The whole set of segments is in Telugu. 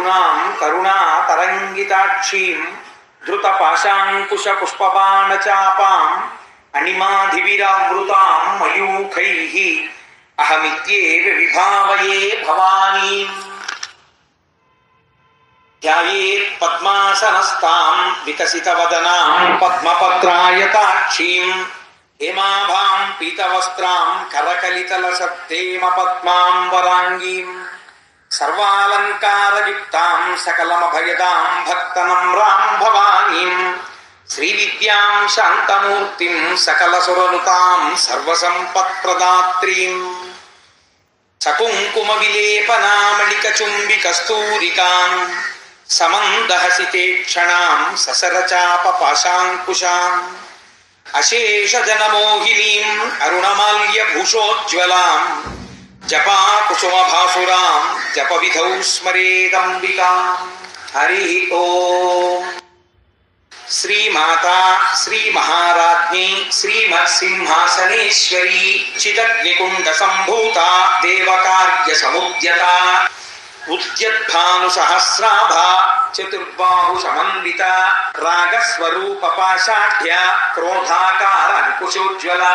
करुणा करुणातरङ्गिताक्षीं धृतपाशाङ्कुशपुष्पबाणचापाम् अणिमाधिविरावृतां मयूखैः, अहमित्येव विभावये भवानी। ध्यायेत् पद्मासनस्तां विकसितवदनां पद्मपत्रायताक्षीं हेमाभां पीतवस्त्रां करकलितलसत्तेमपद्मां वराङ्गीम् सर्वालङ्कारयुक्तां सकलमभयदां भक्तनम्रां भवानीं श्रीविद्यां शान्तमूर्तिं सकलसुरनुतां सर्वसम्पत्प्रदात्रीम् सकुङ्कुमविलेपनामलिकचुम्बिकस्तूरिकां समन्दहसिते क्षणां ससरचापपाशाङ्कुशाम् अशेषजनमोहिनीम् अरुणमाल्यभूषोज्ज्वलाम् जपा कुसुम भासुरा जप विधौ स्मरेदंबिका हरि ओ श्री माता, श्री महाराज्ञी श्रीम सिंहासनेश्वरी चिदग्निकुंड संभूता देवकार्य समुद्यता उद्यद्भानुसहस्राभा चतुर्बाहु समन्विता रागस्वरूप पाशाढ्या क्रोधाकार अंकुशोज्ज्वला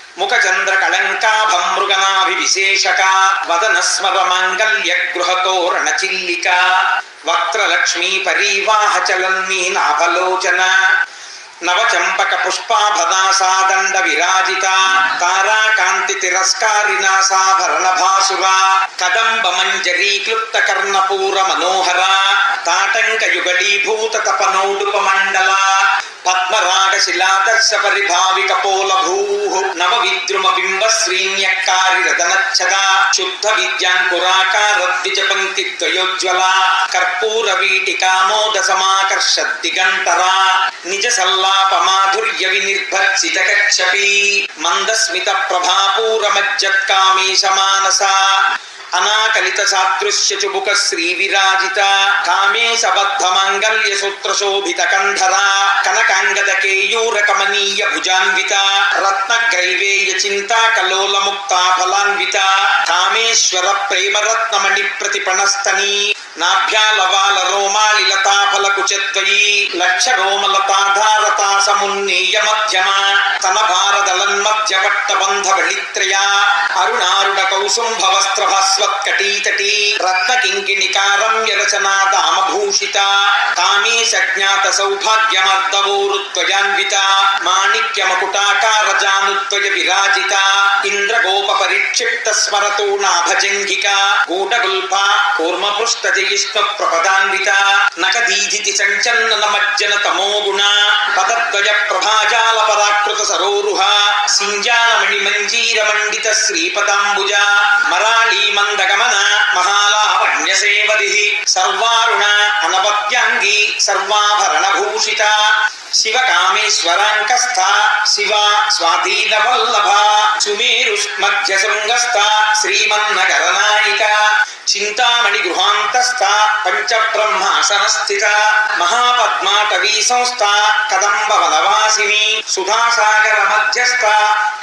ముఖ చంద్ర విశేషక వదన స్మర మాంగల్య చిల్లిక వక్త్రలక్ష్మీ పరీవాహ చలన్మీ నాభలోచన నవచంపక పుష్పాభదాసాదండ విరాజిత తారాకాంతి తిరస్కారినా సాభరణ భాసురా కదంబ మంజరీ క్లుప్త కర్ణపూర మనోహరా తాటంక యుగళీభూత తపనోడుప మండలా పద్మరాగ శిలాదర్శ పరిభావిక పోల భూ నవ విద్రుమ బింబ శ్రీన్యక్కారి రతనచ్చద శుద్ధ విద్యాంకురాకార ద్విజ పంక్తి ద్వయోజ్వల కర్పూర వీటికామోద సమాకర్ష దిగంతర నిజ సల్లాప మాధుర్య వినిర్భర్చిత కక్షపి మందస్మిత ప్రభాపూర మజ్జత్కామీశ మానస అనాకలిత సాదృశ్య చుబుక శ్రీ విరాజిత కామేశ బద్ధ మాంగల్య సూత్ర శోభిత కంధర కనకాంగద కేయూర కమనీయ భుజాన్విత రత్న గ్రైవేయ చింతా కలోల ముక్తా ఫలాన్విత కామేశ్వర ప్రేమ రత్నమణి ప్రతిపణస్తని నాభ్యాలవాల రోమాలి లతాఫలకు చెత్తయి లక్ష రోమలతాధారతా సమున్నీయ మధ్యమ తన భారదలన్ భారదలన్మధ్య పట్టబంధ వళిత్రయ అరుణారుణ కౌసుంభ వస్త్ర భాస్వత్కటీతటీ రత్న కింకిణికారం రచనా దామభూషిత కామేశ జ్ఞాత సౌభాగ్యమర్దవోరుత్వయాన్విత మాణిక్య మకుటాకార జానుత్వయ విరాజిత ఇంద్రగోప పరిక్షిప్త స్మరతో నాభజంఘిక గూఢగుల్ఫ కూర్మపృష్ట జయిష్ణ ప్రపదాన్విత నకదీధితి సంచన్న మజ్జన తమోగుణ పదద్వయ ప్రభాజాల పరాకృత సరోరుహ సింజానమణి మంజీర మండిత శ్రీపదాంబుజ మరాళీ మందగమన మహాలావణ్య సేవది సర్వారుణ అనవద్యాంగి సర్వాభరణ భూషిత శివ కామేశ్వరాంకస్థ శివ స్వాధీన వల్లభ సుమేరు మధ్య శృంగస్థ శ్రీమన్నగర చింతామణి గృహాంతస్థ పంచబ్రహ్మాసన స్థిత మహాపద్మాటవీ సంస్థ కదంబ వనవాసిని సుధాసాగర మధ్యస్థ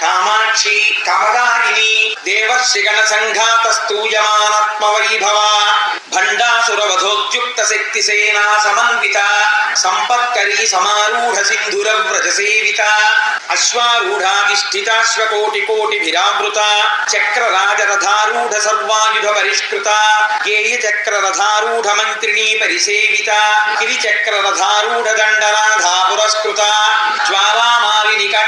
కామాక్షి కమదాయిని దేవర్షిగణ సంఘాత స్తూయమానత్మ భండాసురవధోద్యుక్త శక్తి సేనా సమన్విత సంపత్కరీ సమారూఢ సింధుర వ్రజ సేవిత అశ్వారూఢాధిష్ఠితాశ్వకోటి కోటి విరావృత చక్ర సర్వాయుధ పరిష్కృత सुता चक्ररथारूढ़ मंत्रिणी परिसेविता। गिरिचक्ररथारूढ़ दंडना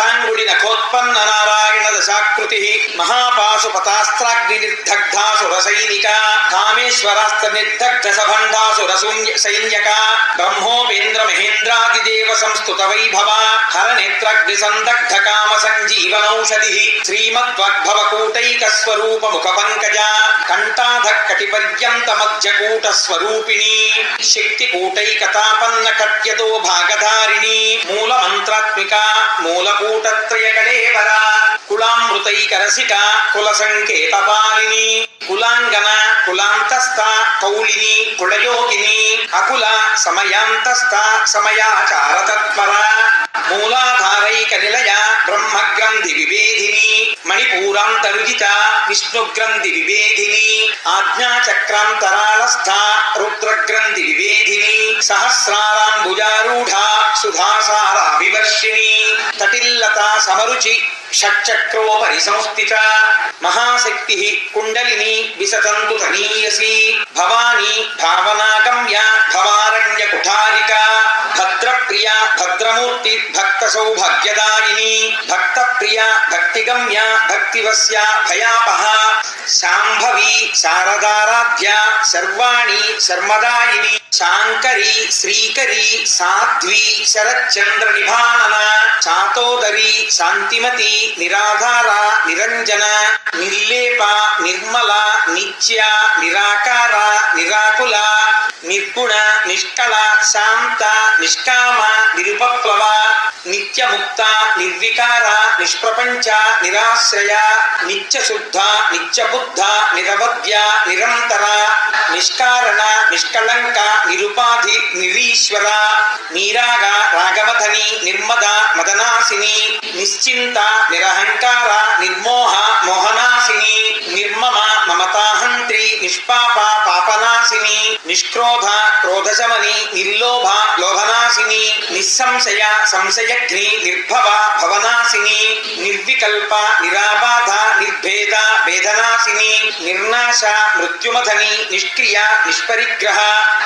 సముత్సుక కోత్పన్న నారాయణ దశాకృతి మహాపాశుపతాస్త్రాగ్ని నిర్దగ్ధాసుర రసైనిక కామేశ్వరాస్త్ర నిర్దగ్ధ రసూన్య సైన్యక బ్రహ్మోపేంద్ర మహేంద్రాదిదేవ సంస్థుత వైభవ హర నేత్రాగ్ని సందగ్ధ కామ సంజీవనౌషధి శ్రీమద్వద్భవ కూటైక స్వరూప ముఖ పంకజ కంఠాధ కటి పర్యంత మధ్య స్వరూపిణి శక్తి కూటైకతాపన్న కట్యతో భాగధారిణి మూల మంత్రాత్మిక మూలకూటత్రయ కళేవర కులామృతైకరసిక కుల సంకేత పాలిని కులాంగన కులాంతస్థ కౌలిని కులయోగిని అకుల సమయాంతస్థ మణిపూరాంతరుజిత విష్ణుగ్రంథి వివేధిని ఆజ్ఞాచక్రాంతరాళస్థ రుద్రగ్రంథి వివేధిని సహస్రారాంబుజారూఢ సుధాసార వివర్షిణి తటిల్లత సమరుచి షట్చక్రోపరి సంస్థిత మహాశక్తి కుండలిని విసతంతు తనీయసి భవానీ భావనాగమ్య భవారణ్య కుఠారిక भद्र प्रिया भद्रमूर्ति भक्त सौभाग्यदारिणी भक्त प्रिया भक्तिगम्या भक्तिवस्या भयापहा शांभवी शारदाराध्या सर्वाणी शर्मदायिनी शांकरी श्रीकरी साध्वी शरच्चंद्र निभानना चातोदरी शांतिमती निराधारा निरंजना निर्लेपा निर्मला निच्या निराकारा निराकुला, निर्गुण निष्कला शांता निष्क నిష్కామ నిరుపప్లవ నిత్యముక్త నిర్వికార నిష్ప్రపంచ నిరాశ్రయ నిత్యశుద్ధ నిత్యబుద్ధ నిరవద్య నిరంతర నిష్కారణ నిష్కళంక నిరుపాధి నిరీశ్వర నీరాగ రాగవధని నిర్మద మదనాశిని నిశ్చింత నిరహంకార నిర్మోహ మోహన నిష్క్రోధ క్రోధశమని నిర్లోభ లోభనాశిని నిస్సంశయ సంశయఘ్ని నిర్భవ భవనాశిని నిర్వికల్ప నిరాబాధ నిర్భేద వేదనాశిని నిర్నాశ మృత్యుమధని నిష్క్రియ నిష్పరిగ్రహ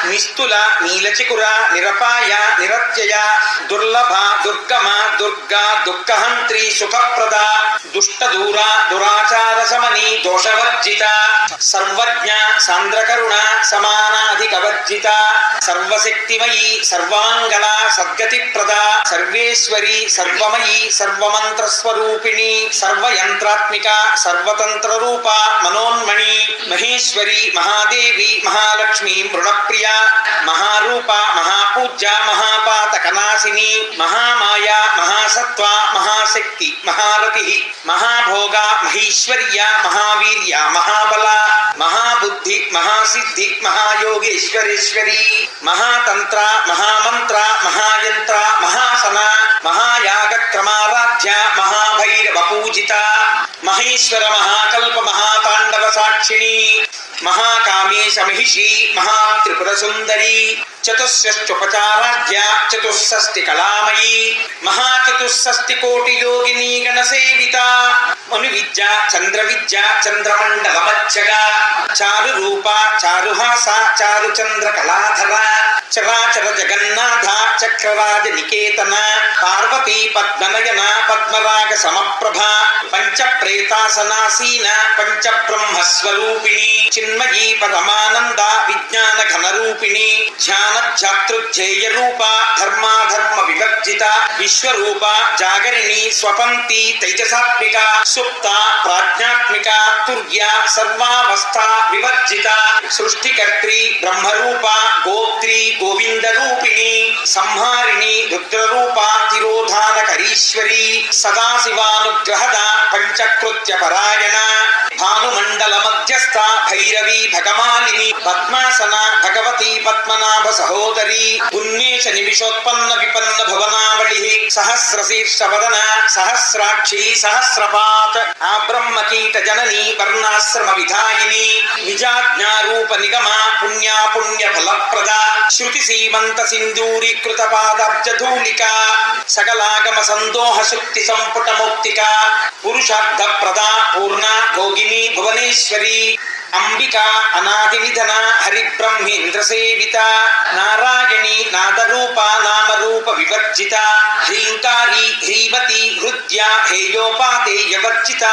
నిస్తుల నీలచికుర నిరపాయ నిరత్యయ దుర్లభ దుర్గమ దుర్గా దుఃఖహంత్రి సుఖప్రద దుష్టదూర దురాచార సమని దోషవర్జిత సర్వజ్ఞ సాంద్రకరుణ సమానా सर्वाधिकवर्जिता सर्वशक्तिमयी सर्वाङ्गला सद्गतिप्रदा, सर्वेश्वरी, सर्वमयी, सर्वमन्त्रस्वरूपिणी, सर्वयन्त्रात्मिका, सर्वतन्त्ररूपा, मनोन्मणि, महेश्वरी, महादेवी, महालक्ष्मी, मृणप्रिया, महारूपा, महापूज्या, महापातकनाशिनी, महामाया, महासत्त्वा, महाशक्ति, महारतिः, महाभोगा, महेश्वर्या, महावीर्या, महाबला महाबुद्धि, महासिद्धि, महायोगेश्वरेश्वरी महातंत्र महामंत्र महायंत्र महासना महायाग क्रमाराध्य महाभैरव पूजिता महेश्वर महाकल्प महातांडव साक्षिणी మహాతాండవ మహాకామేశ మహిషి మహాత్రిపుర సుందరి చతుష్షష్టుపచారాధ్య చతుస్సస్తి కళామయీ మహాచతుస్సస్తి కోటి యోగిని గణ సేవిత మను విద్య చంద్ర విద్య చంద్రమండల మధ్యగా చారు రూప చారుహాస చారు చంద్ర కళాధర చరాచర జగన్నాథ చక్రరాజ నికేతన పార్వతీ పద్మనయన పద్మరాగ సమప్రభ పంచ ప్రేతాసనాసీన పంచ బ్రహ్మస్వరూపిణి చిన్మయీ పరమానంద విజ్ఞాన रूपिणी ध्यान ध्यानध्यातृध्येय रूपा धर्माधर्म विश्व रूपा जागरिणी स्वपंती तेजसात्मिका, सुप्ता, प्राज्ञात्मिका, तुर्या, सर्वावस्था विवर्जिता, सृष्टिकर्त्री ब्रह्म रूपा गोत्री गोविंद रूपिणी संहारिणी रुद्र रूपा रुद्ररूपा, तिरोधानकरीश्वरी, सदाशिवानुग्रहदा पंचकृत्य परायणा भानुमंडल मध्यस्था भैरवी, भगमालिनी, पद्मासना, भगवती భగవతి పద్మనాభ సహోదరి ఉన్మేష నిమిషోత్పన్న విపన్న భవనావళి సహస్ర శీర్ష వదన సహస్రాక్షి సహస్రపాత్ ఆ బ్రహ్మ కీట జనని వర్ణాశ్రమ విధాయిని నిజాజ్ఞారూప నిగమ పుణ్యా పుణ్య ఫలప్రద శృతి సీమంత సింధూరీకృత పాదాబ్జధూలిక సకలాగమ సందోహ శక్తి సంపుట మౌక్తిక పురుషార్థ ప్రదా పూర్ణ భోగిని భువనేశ్వరి అంబికా అనాది నిధన హరిబ్రహ్మేంద్ర సేవిత నారాయణి నాదరూప నామరూప వివర్జిత హ్రీంకారి హ్రీవతి హృద్య హేయోపాదేయవర్జిత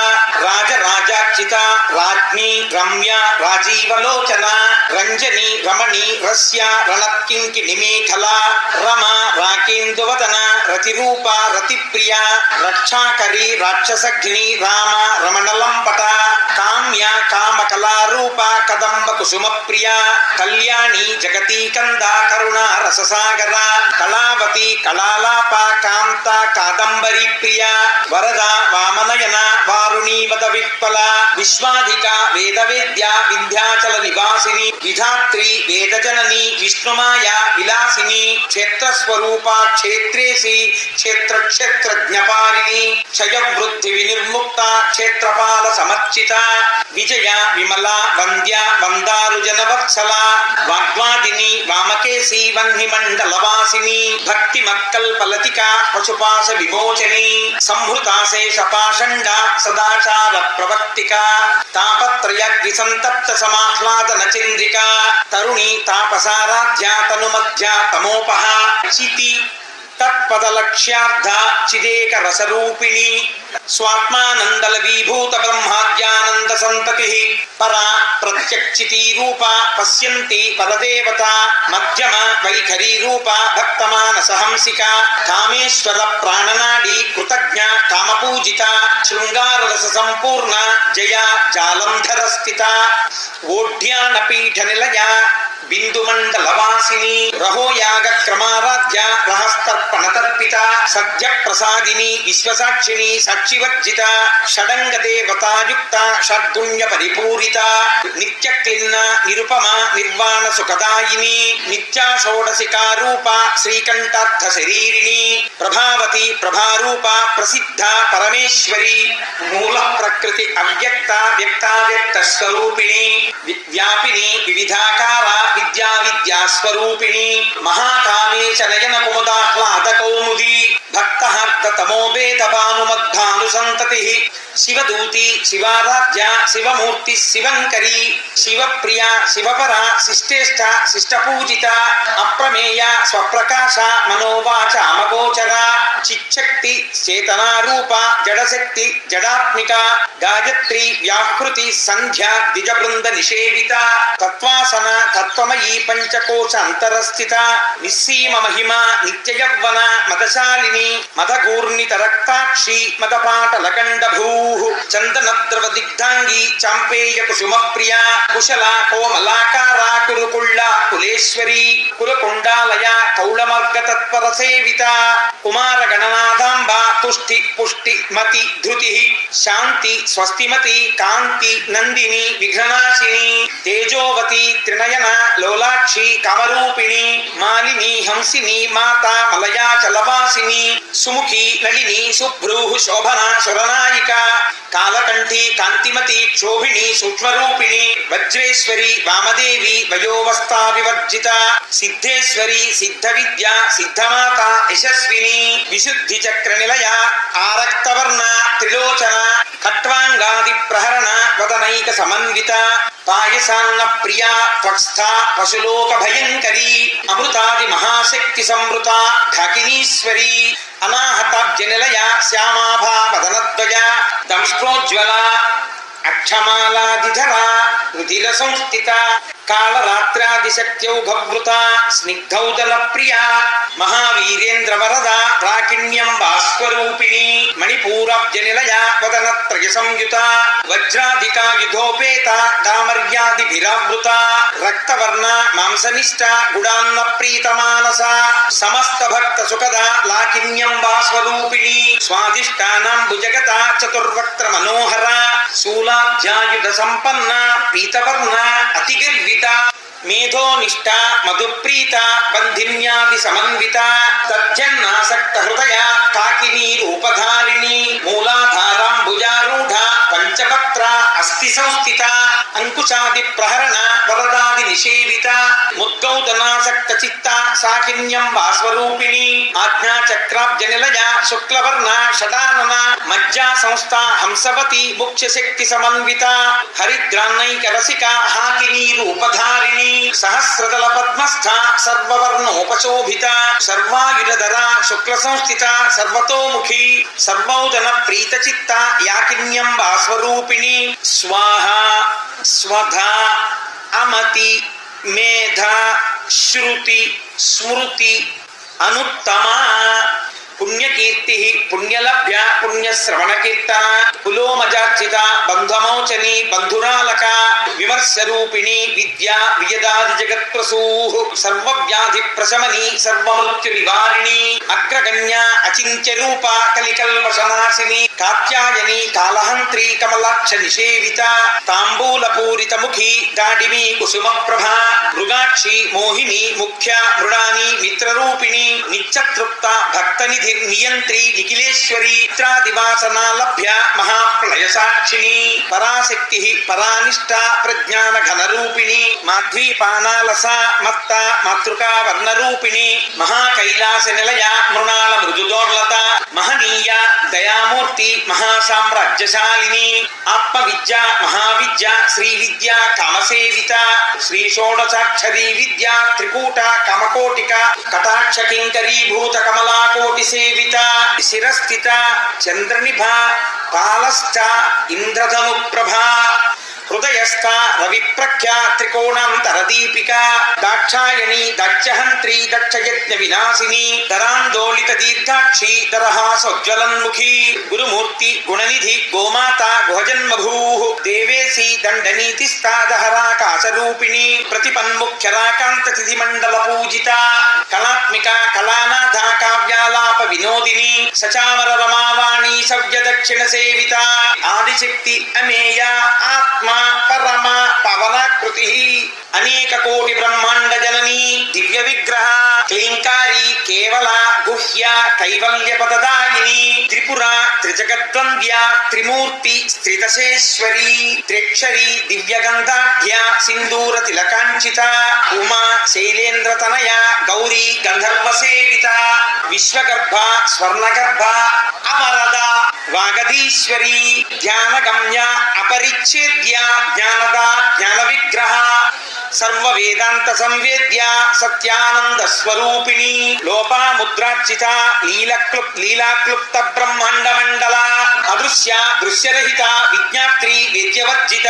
రాజరాజార్చిత రాజ్ఞి రమ్య రాజీవలోచన రంజని రమణి రస్య రణత్కింకి నిమేఖల రమ రాకేందువదన రతిరూప రతిప్రియ రక్షాకరి రాక్షసఘ్ని రామ రమణలంపట కామ్య కామకళారూప కదంబ కుసుమ ప్రియా కళ్యాణి జగతీ కంద కరుణ రససాగర కళావతి కళాలాప కాంత కాదంబరి ప్రియ వరద వామనయన వారుణీ వద విప్పల విశ్వాధిక వేద వేద్య వింధ్యాచల నివాసిని విధాత్రి వేదజనని విష్ణుమాయ విలాసిని క్షేత్రస్వరూప క్షేత్రేసి క్షేత్ర క్షేత్రజ్ఞపారిణి క్షయవృద్ధి వినిర్ముక్త క్షేత్రపాల సమర్చిత విజయ విమల వంద్య వందారు వాగ్వాదిని వామకేశి వహ్ని భక్తి మక్కల్పలతిక పశుపాశ విమోచని సంహృతాశేష పాషండ సదాచార ప్రవర్తిక తాపత్రయగ్ని సమాహ్లాదన చంద్రిక తరుణి తాపసారాధ్య తను తమోపహ చితి తత్పదలక్ష్యార్థ చిదేక రసరూపిణి స్వాత్మానందల విభూత బ్రహ్మాద్యానంద సంతతి పరా ప్రత్యక్షితి రూప పశ్యంతి పరదేవత మధ్యమ వైఖరీ రూప భక్తమానస హంసిక కామేశ్వర ప్రాణనాడి కృతజ్ఞ కామపూజిత శృంగారరస సంపూర్ణ జయ జాలంధర స్థిత ఓఢ్యాన పీఠ నిలయ బిందుమండలవాసిని రహోయాగ క్రమారాధ్య రహస్తర్పణ తర్పిత సత్య ప్రసాదిని విశ్వసాక్షిని సాక్షివర్జిత షడంగ దేవతాయుక్త షడ్గుణ్య పరిపూరిత నిత్య క్లిన్న నిరుపమ నిర్వాణ సుఖదాయిని నిత్యా షోడశికారూప శ్రీకంఠార్థ శరీరిణి ప్రభావతి ప్రభారూప ప్రసిద్ధ పరమేశ్వరి మూల ప్రకృతి అవ్యక్త వ్యక్తావ్యక్త స్వరూపిణి వ్యాపిని వివిధాకార విద్యా విద్యా స్వరూపిణి మహాకామే చనయన కుముదాహ్లాద కౌముది భక్తహర్త తమోబేత భానుమద్ధాను సంతతి శివదూతి శివారాధ్య శివమూర్తి శివంకరి శివప్రియ శివపర శిష్టేష్ట శిష్టపూజిత అప్రమేయ స్వప్రకాశ మనోవాచ అమగోచర చిచ్చక్తి చేతనారూప జడశక్తి జడాత్మిక గాయత్రి వ్యాహృతి సంధ్య ద్విజబృంద నిషేవిత తత్వాసన తత్వమయీ పంచకోశ అంతరస్థిత నిస్సీమ మహిమ నిత్య యవ్వన మదశాలిని మదగూర్ణిత రక్తాక్షి మదపాటల గండభూ చందనద్రవ దిగ్ధాంగి చాంపేయ కుసుమ ప్రియ కుశల కోమలాకార కురుకుళ్ళ కులేశ్వరి కులకుండాలయ కౌళమర్గ తత్పర సేవిత కుమార గణనాథాంబ తుష్టి పుష్టి మతి ధృతి శాంతి స్వస్తిమతి కాంతి నందిని విఘ్ననాశిని తేజోవతి త్రినయన లోలాక్షి కమరూపిణి మాలిని హంసిని మాత మలయాచలవాసిని సుముఖి నళిని సుభ్రూహు శోభన సురనాయిక కాలకంఠి కాంతిమతి క్షోభిణి సూక్ష్మరూపిణి వజ్రేశ్వరి వామదేవి వయోవస్థా వివర్జిత సిద్ధేశ్వరి సిద్ధ విద్య సిద్ధమాత యశస్విని విశుద్ధి చక్ర నిలయ ఆరక్తవర్ణ త్రిలోచన ఖట్వాంగాది ప్రహరణ వదనైక సమన్విత పాయసాన్న ప్రియా త్వక్స్థ పశులోక భయంకరీ అమృతాది మహాశక్తి సంవృత ఢాకినీశ్వరి అనాహతాబ్జ నిలయ శ్యామాభా వదనద్వయ దంష్ట్రోజ్వల అక్షమాలాదిధరా రుధిర సంస్థిత కాళరాత్రాదిశక్త్యౌఘవృత స్నిగ్ధౌదల ప్రియ మహావీరేంద్ర వరద ప్రాకిణ్యం భాస్వరూపిణి మణిపూరాబ్జ నిలయ వదన త్రయ సంయుత వజ్రాధికాయుధోపేత దామర్యాదిభిరావృత రక్తవర్ణ మాంసనిష్ట గుడాన్న ప్రీతమానస సమస్త భక్త సుఖద లాకిన్యం భాస్వరూపిణి స్వాదిష్టానాం భుజగత చతుర్వక్త్ర మనోహర శూల नीलाब्जायुधसम्पन्ना पीतवर्णा अतिगर्विता मेधोनिष्ठा मधुप्रीता बन्धिन्यादिसमन्विता तज्जन्नासक्तहृदया काकिनी रूपधारिणी मूलाधाराम्बुजारूढा पञ्चपत्रा అస్థి సంస్థిత అంకుశాది ప్రహరణ వరదాది నిషేవిత ముద్గౌదనాసక్త చిత్త సాకిన్యం వాస్వరూపిణి ఆజ్ఞా చక్రాబ్జ నిలయ శుక్లవర్ణ షడానన మజ్జా సంస్థ హంసవతి ముఖ్య శక్తి సమన్విత హరిద్రాన్నైక రసిక హాకిని రూపధారిణి సహస్రదల పద్మస్థ సర్వవర్ణోపశోభిత సర్వాయుధరా శుక్ల సంస్థిత సర్వతోముఖి సర్వౌదన ప్రీత చిత్త యాకిన్యం వాస్వరూపిణి स्वाहा स्वधा अमति मेधा श्रुति स्मृति अनुत्तमा। పుణ్యకీర్తి పుణ్యలభ్య పుణ్యశ్రవణ కీర్తన కులోమజార్చిత బంధమోచని బంధురాలక విమర్శ రూపిణి విద్యా వియదాది జగత్ప్రసూ సర్వవ్యాధి ప్రశమని సర్వమృత్యు నివారిణి అగ్రగణ్య అచింత్య రూప కలికల్వశనాశిని కాత్యాయని కాలహంత్రి కమలాక్ష నిషేవిత తాంబూల పూరిత ముఖి గాడిమి కుసుమ ప్రభ మృగాక్షి మోహిని ముఖ్య మృడాని మిత్రరూపిణి నిత్యతృప్త భక్తనిధి నియంత్రి నిఖిలేశ్వరి చిత్రాదివాసనా లభ్య మహాప్రళయ సాక్షిణి పరాశక్తి పరానిష్ట ప్రజ్ఞాన ఘనరూపిణి మాధ్వీపానాలస మత్త మాతృకా వర్ణరూపిణి మహాకైలాస నిలయ మృణాల మృదుదోర్లత మహనీయ దయామూర్తి మహాసామ్రాజ్యశాలిని ఆత్మ విద్య మహావిద్య శ్రీ విద్య కామసేవిత శ్రీ షోడసాక్షరీ విద్య త్రికూట కమకోటిక కటాక్ష కింకరీభూత కమలాకోటి సేవిత శిరస్థిత చంద్రనిభ పాలస్థ ఇంద్రధను ప్రభా హృదయస్థ రవిప్రఖ్య త్రికోణాంతర దీపిక దాక్షాయణి దక్షహంత్రి దక్షయజ్ఞ వినాశిని దరాందోళిత దీర్ఘాక్షి దరహాసోజ్వలన్ముఖి గురుమూర్తి గుణనిధి గోమాత గుహజన్మభూ దేవేసి దండనీతిస్తాదహరాకాశరూపిణి ప్రతిపన్ముఖ్యరాకాంత తిథి మండల పూజిత కళాత్మిక కళానాథ కావ్యాలాప వినోదిని సచామర రమావాణి సవ్య దక్షిణ సేవిత ఆదిశక్తి అమేయ ఆత్మా పరమ పవనాకృతి అనేక కోటి బ్రహ్మాండ జనని దివ్య విగ్రహ క్లీంకారి కేవల గుహ్య కైవల్య పదదాయిని త్రిపుర త్రిజగద్వంద్య త్రిమూర్తి స్థితశేశ్వరి త్రిక్షరి దివ్య గంధాఢ్య సింధూర తిలకాంక్షిత ఉమా శైలేంద్ర తనయ గౌరీ గంధర్వ సేవిత విశ్వగర్భ స్వర్ణగర్భ అమరద వాగధీశ్వరి ధ్యానగమ్య అపరిచ్ఛేద్య జ్ఞానద జ్ఞాన విగ్రహ సర్వ వేదాంత సంవేద్య సత్యానంద స్వరూపిణి లోపాముద్రార్చిత లీలక్లుప్ లీలాక్లుప్త బ్రహ్మాండ మండల అదృశ్య దృశ్యరహిత విజ్ఞాత్రి విద్యవర్జిత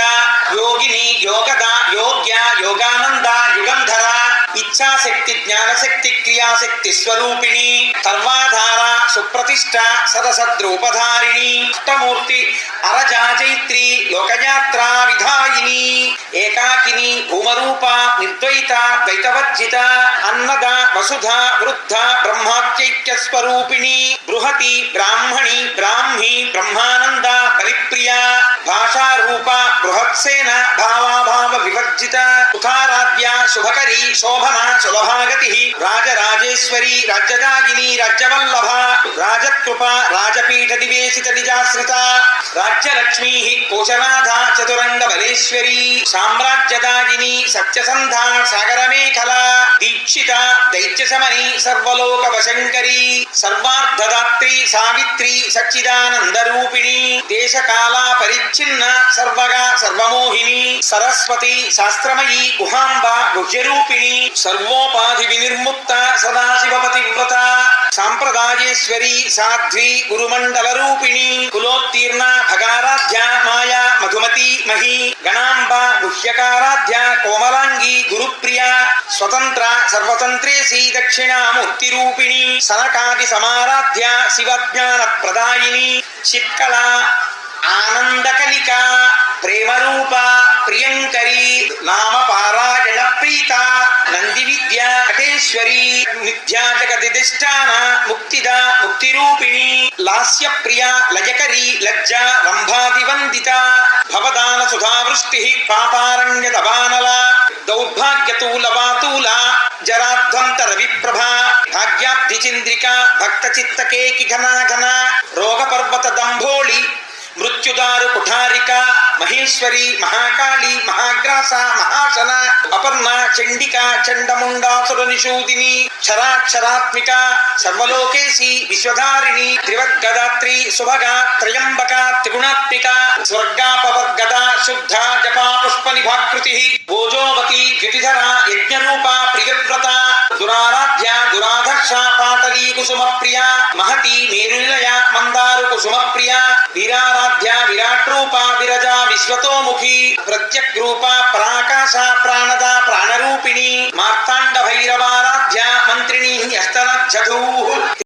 యోగిని యోగద యోగ్య యోగానంద యుగంధర ఇచ్ఛాశక్తి జ్ఞానశక్తి క్రియాశక్తి స్వరూపిణి. సర్వాధార సుప్రతిష్ట సదసద్రూపధారిణి అష్టమూర్తి అరజాజైత్రి లోకయాత్రా విధాయిని ఏకాకిని భూమరూప నిర్ద్వైత ద్వైతవర్జిత అన్నద వసుధ వృద్ధ బ్రహ్మాత్యైక్య స్వరూపిణి బృహతి బ్రాహ్మణి బ్రాహ్మి బ్రహ్మానంద బలిప్రియ భాషారూప బృహత్సేన భావాభావ వివర్జిత సుఖారాధ్య శుభకరి శోభన సులభాగతి రాజరాజేశ్వరి రాజ్యదాగిని రాజ్యవల్లభ రాజకృప రాజపీఠ నివేశిత నిజాశ్రిత. రాజ్యలక్ష్మీ కోశనాథా చతురంగ బలేశ్వరీ సామ్రాజ్యదాయిని సత్యసంధ సాగరమేఖల. దీక్షిత దైత్యశమని సర్వలోక వశంకరీ సర్వార్థదాత్రి సావిత్రి సచ్చిదానంద రూపిణి దేశకాల పరిచ్ఛిన్న సర్వగా సర్వమోహిని. సరస్వతి శాస్త్రమయీ గుహాంబ గుహ్యరూపిణి. సర్వోపాధి వినిర్ముక్త సదాశివ పతివ్రత సాంప్రదాయేశ్వరి సాధ్వి గురుమండల రూపిణి కులోత్తీర్ణ భగారాధ్య మాయా మధుమతి మహి గణాంబ గుహ్యకారాధ్య కోమలాంగి గురుప్రియ స్వతంత్ర సర్వతంత్రేసి దక్షిణామూర్తి రూపిణి సనకాది సమారాధ్య శివజ్ఞాన ప్రదాయిని చిత్కళ ఆనందకలిక ప్రేమరూప ప్రియంకరి నామ పారాయణ ప్రీత నంది విద్య కటేశ్వరి నిత్యా జగదిష్టాన ముక్తిద ముక్తిరూపిణి లాస్య ప్రియ లయకరి లజ్జ రంభాది వందిత భవదాన సుధావృష్టి పాపారణ్య దబానల దౌర్భాగ్యతూల వాతూల జరాధ్వంత రవిప్రభ భాగ్యాబ్ధిచింద్రిక చంద్రిక భక్త చిత్తకేకి ఘన ఘన రోగ పర్వత దంభోళి మృత్యుదారు కుఠారిక మహేశ్వరి మహాకాళి మహాగ్రాస మహాశన అపర్ణ చండిక చండముండాసుర నిషూదిని క్షరాక్షరాత్మిక సర్వలోకేసి విశ్వధారిణి త్రివర్గదాత్రి సుభగ త్రయంబక త్రిగుణాత్మిక స్వర్గాపవర్గద శుద్ధ జపా పుష్ప నిభాకృతి భోజోవతి ద్యుతిధర యజ్ఞరూప ప్రియవ్రత దురారాధ్య దురాధర్ష పాతలీ కుసుమ ప్రియ మహతి మేరునిలయ మందారు కుసుమ ప్రియ వీరారా विराटाद्या विराट रूपा विरजा विश्वतोमुखी प्रत्यक रूपा प्राकाशा प्राणदा प्राण रूपिणी मार्तांड भैरवाराध्या मन्त्रिणी